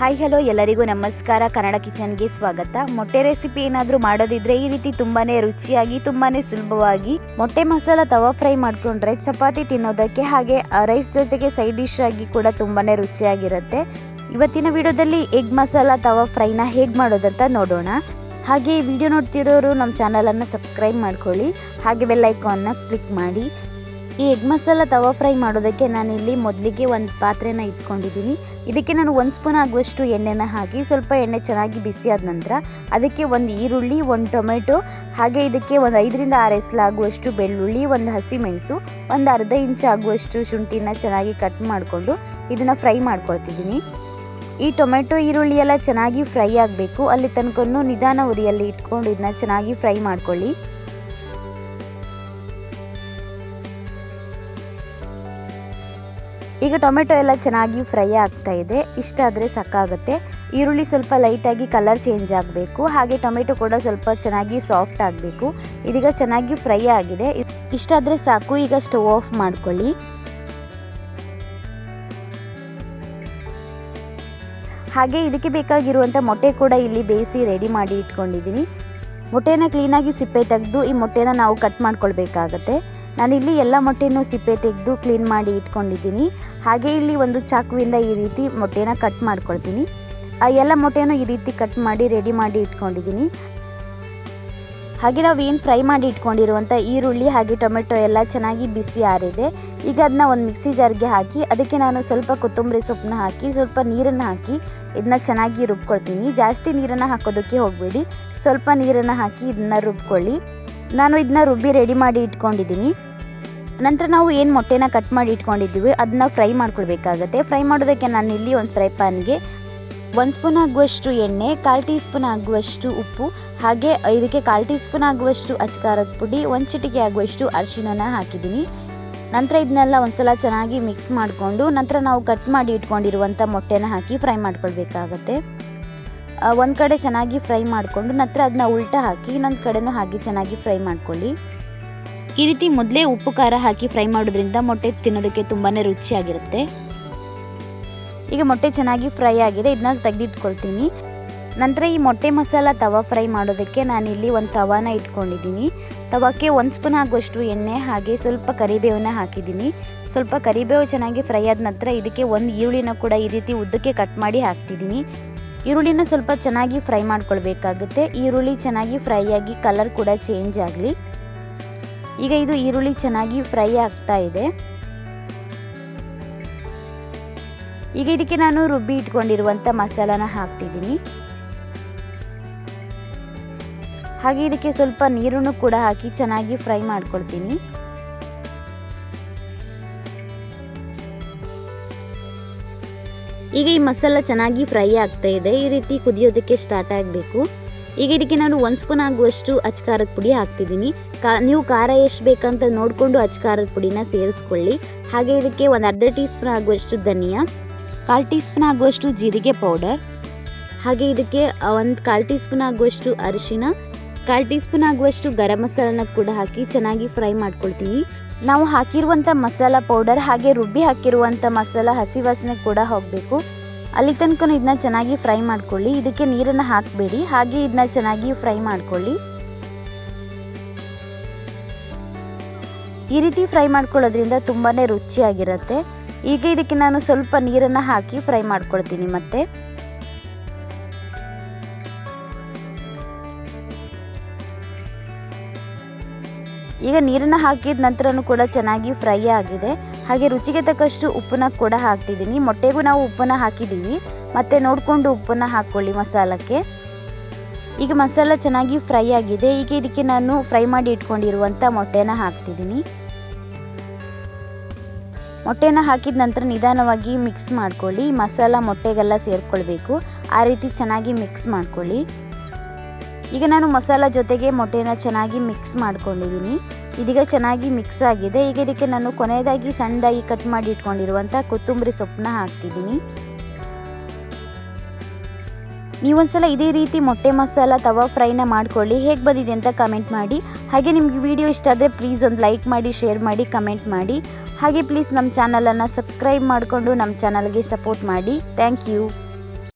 Hi hello ಎಲ್ಲರಿಗೂ ನಮಸ್ಕಾರ. ಕನ್ನಡ ಕಿಚನ್ಗೆ ಸ್ವಾಗತ. ಮೊಟ್ಟೆ ರೆಸಿಪಿ ಏನಾದರೂ ಮಾಡೋದಿದ್ರೆ ಈ ರೀತಿ ತುಂಬಾನೇ ರುಚಿಯಾಗಿ, ತುಂಬಾನೇ ಸುಲಭವಾಗಿ ಮೊಟ್ಟೆ ಮಸಾಲ ತವಾ ಫ್ರೈ ಮಾಡ್ಕೊಂಡ್ರೆ ಚಪಾತಿ ತಿನ್ನೋದಕ್ಕೆ ಹಾಗೆ ರೈಸ್ ಜೊತೆಗೆ ಸೈಡ್ ಡಿಶ್ ಆಗಿ ಕೂಡ ತುಂಬಾನೇ ರುಚಿಯಾಗಿರುತ್ತೆ. ಇವತ್ತಿನ ವಿಡಿಯೋದಲ್ಲಿ ಎಗ್ ಮಸಾಲ ತವಾ ಫ್ರೈನ ಹೇಗೆ ಮಾಡೋದಂತ ನೋಡೋಣ. ಹಾಗೆ ವಿಡಿಯೋ ನೋಡ್ತಿರೋರು ನಮ್ಮ ಚಾನಲನ್ನು ಸಬ್ಸ್ಕ್ರೈಬ್ ಮಾಡ್ಕೊಳ್ಳಿ. ಹಾಗೆ ಬೆಲ್ ಐಕಾನ್ನ ಕ್ಲಿಕ್ ಮಾಡಿ. ಈ ಎಗ್ ಮಸಾಲ ತವಾ ಫ್ರೈ ಮಾಡೋದಕ್ಕೆ ನಾನಿಲ್ಲಿ ಮೊದಲಿಗೆ ಒಂದು ಪಾತ್ರೆನ ಇಟ್ಕೊಂಡಿದ್ದೀನಿ. ಇದಕ್ಕೆ ನಾನು ಒಂದು ಸ್ಪೂನ್ ಆಗುವಷ್ಟು ಎಣ್ಣೆನ ಹಾಕಿ ಸ್ವಲ್ಪ ಎಣ್ಣೆ ಚೆನ್ನಾಗಿ ಬಿಸಿ ಆದ ನಂತರ ಅದಕ್ಕೆ ಒಂದು ಈರುಳ್ಳಿ, ಒಂದು ಟೊಮೆಟೊ, ಹಾಗೆ ಇದಕ್ಕೆ ಒಂದು ಐದರಿಂದ ಆರು ಎಸಲಾಗುವಷ್ಟು ಬೆಳ್ಳುಳ್ಳಿ, ಒಂದು ಹಸಿಮೆಣಸು ಒಂದು ಅರ್ಧ ಇಂಚು ಆಗುವಷ್ಟು ಶುಂಠಿನ ಚೆನ್ನಾಗಿ ಕಟ್ ಮಾಡಿಕೊಂಡು ಇದನ್ನು ಫ್ರೈ ಮಾಡ್ಕೊಳ್ತಿದ್ದೀನಿ. ಈ ಟೊಮೆಟೊ, ಈರುಳ್ಳಿ ಎಲ್ಲ ಚೆನ್ನಾಗಿ ಫ್ರೈ ಆಗಬೇಕು. ಅಲ್ಲಿ ತನಕ ನಿಧಾನ ಉರಿಯಲ್ಲಿ ಇಟ್ಕೊಂಡು ಇದನ್ನ ಚೆನ್ನಾಗಿ ಫ್ರೈ ಮಾಡ್ಕೊಳ್ಳಿ. ಈಗ ಟೊಮೆಟೊ ಎಲ್ಲ ಚೆನ್ನಾಗಿ ಫ್ರೈ ಆಗ್ತಾ ಇದೆ. ಇಷ್ಟ ಆದರೆ ಸಾಕಾಗುತ್ತೆ. ಈರುಳ್ಳಿ ಸ್ವಲ್ಪ ಲೈಟಾಗಿ ಕಲರ್ ಚೇಂಜ್ ಆಗಬೇಕು. ಹಾಗೆ ಟೊಮೆಟೊ ಕೂಡ ಸ್ವಲ್ಪ ಚೆನ್ನಾಗಿ ಸಾಫ್ಟ್ ಆಗಬೇಕು. ಇದೀಗ ಚೆನ್ನಾಗಿ ಫ್ರೈ ಆಗಿದೆ. ಇಷ್ಟಾದರೆ ಸಾಕು. ಈಗ ಸ್ಟವ್ ಆಫ್ ಮಾಡ್ಕೊಳ್ಳಿ. ಹಾಗೆ ಇದಕ್ಕೆ ಬೇಕಾಗಿರುವಂಥ ಮೊಟ್ಟೆ ಕೂಡ ಇಲ್ಲಿ ಬೇಯಿಸಿ ರೆಡಿ ಮಾಡಿ ಇಟ್ಕೊಂಡಿದ್ದೀನಿ. ಮೊಟ್ಟೆನ ಕ್ಲೀನಾಗಿ ಸಿಪ್ಪೆ ತೆಗೆದು ಈ ಮೊಟ್ಟೆನ ನಾವು ಕಟ್ ಮಾಡ್ಕೊಳ್ಬೇಕಾಗತ್ತೆ. ನಾನಿಲ್ಲಿ ಎಲ್ಲ ಮೊಟ್ಟೆನೂ ಸಿಪ್ಪೆ ತೆಗೆದು ಕ್ಲೀನ್ ಮಾಡಿ ಇಟ್ಕೊಂಡಿದ್ದೀನಿ. ಹಾಗೆ ಇಲ್ಲಿ ಒಂದು ಚಾಕುವಿಂದ ಈ ರೀತಿ ಮೊಟ್ಟೆನ ಕಟ್ ಮಾಡ್ಕೊಳ್ತೀನಿ. ಆ ಎಲ್ಲ ಮೊಟ್ಟೆನೂ ಈ ರೀತಿ ಕಟ್ ಮಾಡಿ ರೆಡಿ ಮಾಡಿ ಇಟ್ಕೊಂಡಿದ್ದೀನಿ. ಹಾಗೆ ನಾವು ಏನು ಫ್ರೈ ಮಾಡಿ ಇಟ್ಕೊಂಡಿರುವಂಥ ಈರುಳ್ಳಿ ಹಾಗೆ ಟೊಮೆಟೊ ಎಲ್ಲ ಚೆನ್ನಾಗಿ ಬಿಸಿ ಆರಿದೆ. ಈಗ ಅದನ್ನ ಒಂದು ಮಿಕ್ಸಿ ಜಾರ್ಗೆ ಹಾಕಿ, ಅದಕ್ಕೆ ನಾನು ಸ್ವಲ್ಪ ಕೊತ್ತಂಬರಿ ಸೊಪ್ಪನ್ನ ಹಾಕಿ, ಸ್ವಲ್ಪ ನೀರನ್ನು ಹಾಕಿ ಇದನ್ನ ಚೆನ್ನಾಗಿ ರುಬ್ಕೊಳ್ತೀನಿ. ಜಾಸ್ತಿ ನೀರನ್ನು ಹಾಕೋದಕ್ಕೆ ಹೋಗಬೇಡಿ. ಸ್ವಲ್ಪ ನೀರನ್ನು ಹಾಕಿ ಇದನ್ನ ರುಬ್ಕೊಳ್ಳಿ. ನಾನು ಇದನ್ನ ರುಬ್ಬಿ ರೆಡಿ ಮಾಡಿ ಇಟ್ಕೊಂಡಿದ್ದೀನಿ. ನಂತರ ನಾವು ಏನು ಮೊಟ್ಟೆನ ಕಟ್ ಮಾಡಿ ಇಟ್ಕೊಂಡಿದ್ದೀವಿ, ಅದನ್ನ ಫ್ರೈ ಮಾಡ್ಕೊಳ್ಬೇಕಾಗತ್ತೆ ಫ್ರೈ ಮಾಡೋದಕ್ಕೆ ನಾನು ಇಲ್ಲಿ ಒಂದು ಫ್ರೈ ಪ್ಯಾನ್ಗೆ ಒಂದು ಸ್ಪೂನ್ ಆಗುವಷ್ಟು ಎಣ್ಣೆ, ಕಾಲು ಟೀ ಸ್ಪೂನ್ ಆಗುವಷ್ಟು ಉಪ್ಪು, ಹಾಗೆ ಇದಕ್ಕೆ ಕಾಲು ಟೀ ಸ್ಪೂನ್ ಆಗುವಷ್ಟು ಅಚ್ಕಾರದ ಪುಡಿ, ಒಂದು ಚಿಟಿಕೆ ಆಗುವಷ್ಟು ಅರಿಶಿಣನ ಹಾಕಿದ್ದೀನಿ. ನಂತರ ಇದನ್ನೆಲ್ಲ ಒಂದ್ಸಲ ಚೆನ್ನಾಗಿ ಮಿಕ್ಸ್ ಮಾಡಿಕೊಂಡು, ನಂತರ ನಾವು ಕಟ್ ಮಾಡಿ ಇಟ್ಕೊಂಡಿರುವಂಥ ಮೊಟ್ಟೆನ ಹಾಕಿ ಫ್ರೈ ಮಾಡ್ಕೊಳ್ಬೇಕಾಗತ್ತೆ. ಒಂದು ಕಡೆ ಚೆನ್ನಾಗಿ ಫ್ರೈ ಮಾಡಿಕೊಂಡು ನಂತರ ಅದನ್ನ ಉಲ್ಟಾ ಹಾಕಿ ಇನ್ನೊಂದು ಕಡೆನೂ ಹಾಕಿ ಚೆನ್ನಾಗಿ ಫ್ರೈ ಮಾಡ್ಕೊಳ್ಳಿ. ಈ ರೀತಿ ಮೊದಲೇ ಉಪ್ಪು, ಖಾರ ಹಾಕಿ ಫ್ರೈ ಮಾಡೋದ್ರಿಂದ ಮೊಟ್ಟೆ ತಿನ್ನೋದಕ್ಕೆ ತುಂಬಾ ರುಚಿಯಾಗಿರುತ್ತೆ. ಈಗ ಮೊಟ್ಟೆ ಚೆನ್ನಾಗಿ ಫ್ರೈ ಆಗಿದೆ ಇದನ್ನ ತೆಗೆದಿಟ್ಕೊಳ್ತೀನಿ. ನಂತರ ಈ ಮೊಟ್ಟೆ ಮಸಾಲ ತವಾ ಫ್ರೈ ಮಾಡೋದಕ್ಕೆ ನಾನಿಲ್ಲಿ ಒಂದು ತವಾನ ಇಟ್ಕೊಂಡಿದ್ದೀನಿ. ತವಕ್ಕೆ ಒಂದು ಸ್ಪೂನ್ ಆಗುವಷ್ಟು ಎಣ್ಣೆ, ಹಾಗೆ ಸ್ವಲ್ಪ ಕರಿಬೇವನ್ನ ಹಾಕಿದ್ದೀನಿ. ಸ್ವಲ್ಪ ಕರಿಬೇವು ಚೆನ್ನಾಗಿ ಫ್ರೈ ಆದ ನಂತರ ಇದಕ್ಕೆ ಒಂದು ಈರುಳ್ಳಿನ ಕೂಡ ಈ ರೀತಿ ಉದ್ದಕ್ಕೆ ಕಟ್ ಮಾಡಿ ಹಾಕ್ತಿದ್ದೀನಿ. ಈರುಳ್ಳಿನ ಸ್ವಲ್ಪ ಚೆನ್ನಾಗಿ ಫ್ರೈ ಮಾಡ್ಕೊಳ್ಬೇಕಾಗುತ್ತೆ. ಈರುಳ್ಳಿ ಚೆನ್ನಾಗಿ ಫ್ರೈ ಆಗಿ ಕಲರ್ ಕೂಡ ಚೇಂಜ್ ಆಗಲಿ. ಈಗ ಇದು ಈರುಳ್ಳಿ ಚೆನ್ನಾಗಿ ಫ್ರೈ ಆಗ್ತಾ ಇದೆ. ಈಗ ಇದಕ್ಕೆ ನಾನು ರುಬ್ಬಿ ಇಟ್ಕೊಂಡಿರುವಂಥ ಮಸಾಲಾನ ಹಾಕ್ತಿದ್ದೀನಿ. ಹಾಗೆ ಇದಕ್ಕೆ ಸ್ವಲ್ಪ ನೀರನ್ನು ಕೂಡ ಹಾಕಿ ಚೆನ್ನಾಗಿ ಫ್ರೈ ಮಾಡ್ಕೊಳ್ತೀನಿ. ಈಗ ಈ ಮಸಾಲ ಚೆನ್ನಾಗಿ ಫ್ರೈ ಆಗ್ತಾ ಇದೆ. ಈ ರೀತಿ ಕುದಿಯೋದಕ್ಕೆ ಸ್ಟಾರ್ಟ್ ಆಗಬೇಕು. ಈಗ ಇದಕ್ಕೆ ನಾನು ಒಂದು ಸ್ಪೂನ್ ಆಗುವಷ್ಟು ಅಚ್ಕಾರದ ಪುಡಿ ಹಾಕ್ತಿದ್ದೀನಿ. ಕಾ, ನೀವು ಖಾರ ಎಷ್ಟು ಬೇಕಂತ ನೋಡಿಕೊಂಡು ಅಚ್ಕಾರದ ಪುಡಿನ ಸೇರಿಸ್ಕೊಳ್ಳಿ. ಹಾಗೆ ಇದಕ್ಕೆ ಒಂದು ಅರ್ಧ ಟೀ ಸ್ಪೂನ್ ಆಗುವಷ್ಟು ಧನಿಯಾ, ಕಾಲು ಟೀ ಸ್ಪೂನ್ ಆಗುವಷ್ಟು ಜೀರಿಗೆ ಪೌಡರ್, ಹಾಗೆ ಇದಕ್ಕೆ ಒಂದು ಕಾಲು ಟೀ ಸ್ಪೂನ್ ಆಗುವಷ್ಟು ಅರಿಶಿನ ಕಾಲು ಟೀ ಸ್ಪೂನ್ ಆಗುವಷ್ಟು ಗರಂ ಮಸಾಲನ ಕೂಡ ಹಾಕಿ ಚೆನ್ನಾಗಿ ಫ್ರೈ ಮಾಡ್ಕೊಳ್ತೀನಿ. ನಾವು ಹಾಕಿರುವಂಥ ಮಸಾಲ ಪೌಡರ್ ಹಾಗೆ ರುಬ್ಬಿ ಹಾಕಿರುವಂಥ ಮಸಾಲ ಹಸಿ ವಾಸನೆ ಕೂಡ ಹೋಗಬೇಕು. ಅಲ್ಲಿ ತನಕ ಇದನ್ನ ಚೆನ್ನಾಗಿ ಫ್ರೈ ಮಾಡ್ಕೊಳ್ಳಿ. ಇದಕ್ಕೆ ನೀರನ್ನು ಹಾಕಬೇಡಿ. ಹಾಗೆ ಇದನ್ನ ಚೆನ್ನಾಗಿ ಫ್ರೈ ಮಾಡ್ಕೊಳ್ಳಿ. ಈ ರೀತಿ ಫ್ರೈ ಮಾಡ್ಕೊಳ್ಳೋದ್ರಿಂದ ತುಂಬಾ ರುಚಿಯಾಗಿರುತ್ತೆ. ಈಗ ಇದಕ್ಕೆ ನಾನು ಸ್ವಲ್ಪ ನೀರನ್ನು ಹಾಕಿ ಫ್ರೈ ಮಾಡ್ಕೊಳ್ತೀನಿ ಮತ್ತೆ. ಈಗ ನೀರನ್ನು ಹಾಕಿದ ನಂತರನೂ ಕೂಡ ಚೆನ್ನಾಗಿ ಫ್ರೈ ಆಗಿದೆ. ಹಾಗೆ ರುಚಿಗೆ ತಕ್ಕಷ್ಟು ಉಪ್ಪನ್ನ ಕೂಡ ಹಾಕ್ತಿದ್ದೀನಿ. ಮೊಟ್ಟೆಗೂ ನಾವು ಉಪ್ಪನ್ನು ಹಾಕಿದ್ದೀವಿ. ಮತ್ತು ನೋಡಿಕೊಂಡು ಉಪ್ಪನ್ನು ಹಾಕ್ಕೊಳ್ಳಿ ಮಸಾಲಕ್ಕೆ. ಈಗ ಮಸಾಲ ಚೆನ್ನಾಗಿ ಫ್ರೈ ಆಗಿದೆ. ಈಗ ಇದಕ್ಕೆ ನಾನು ಫ್ರೈ ಮಾಡಿ ಇಟ್ಕೊಂಡಿರುವಂಥ ಮೊಟ್ಟೆನ ಹಾಕ್ತಿದ್ದೀನಿ. ಮೊಟ್ಟೆನ ಹಾಕಿದ ನಂತರ ನಿಧಾನವಾಗಿ ಮಿಕ್ಸ್ ಮಾಡ್ಕೊಳ್ಳಿ. ಮಸಾಲ ಮೊಟ್ಟೆಗೆಲ್ಲ ಸೇರಿಕೊಳ್ಬೇಕು. ಆ ರೀತಿ ಚೆನ್ನಾಗಿ ಮಿಕ್ಸ್ ಮಾಡ್ಕೊಳ್ಳಿ. ಈಗ ನಾನು ಮಸಾಲ ಜೊತೆಗೆ ಮೊಟ್ಟೆನ ಚೆನ್ನಾಗಿ ಮಿಕ್ಸ್ ಮಾಡ್ಕೊಂಡಿದ್ದೀನಿ ಇದೀಗ ಚೆನ್ನಾಗಿ ಮಿಕ್ಸ್ ಆಗಿದೆ. ಈಗ ಇದಕ್ಕೆ ನಾನು ಕೊನೆಯದಾಗಿ ಸಣ್ಣದಾಗಿ ಕಟ್ ಮಾಡಿ ಇಟ್ಕೊಂಡಿರುವಂಥ ಕೊತ್ತಂಬರಿ ಸೊಪ್ಪನ್ನ ಹಾಕ್ತಿದ್ದೀನಿ ನೀವೊಂದ್ಸಲ ಇದೇ ರೀತಿ ಮೊಟ್ಟೆ ಮಸಾಲ ತವಾ ಫ್ರೈನ ಮಾಡ್ಕೊಳ್ಳಿ. ಹೇಗೆ ಬಂದಿದೆ ಅಂತ ಕಮೆಂಟ್ ಮಾಡಿ. ಹಾಗೆ ನಿಮಗೆ ವಿಡಿಯೋ ಇಷ್ಟ ಆದರೆ ಪ್ಲೀಸ್ ಒಂದು ಲೈಕ್ ಮಾಡಿ ಶೇರ್ ಮಾಡಿ ಕಮೆಂಟ್ ಮಾಡಿ. ಹಾಗೆ ಪ್ಲೀಸ್ ನಮ್ಮ ಚಾನಲನ್ನು ಸಬ್ಸ್ಕ್ರೈಬ್ ಮಾಡಿಕೊಂಡು ನಮ್ಮ ಚಾನಲ್ಗೆ ಸಪೋರ್ಟ್ ಮಾಡಿ. Thank you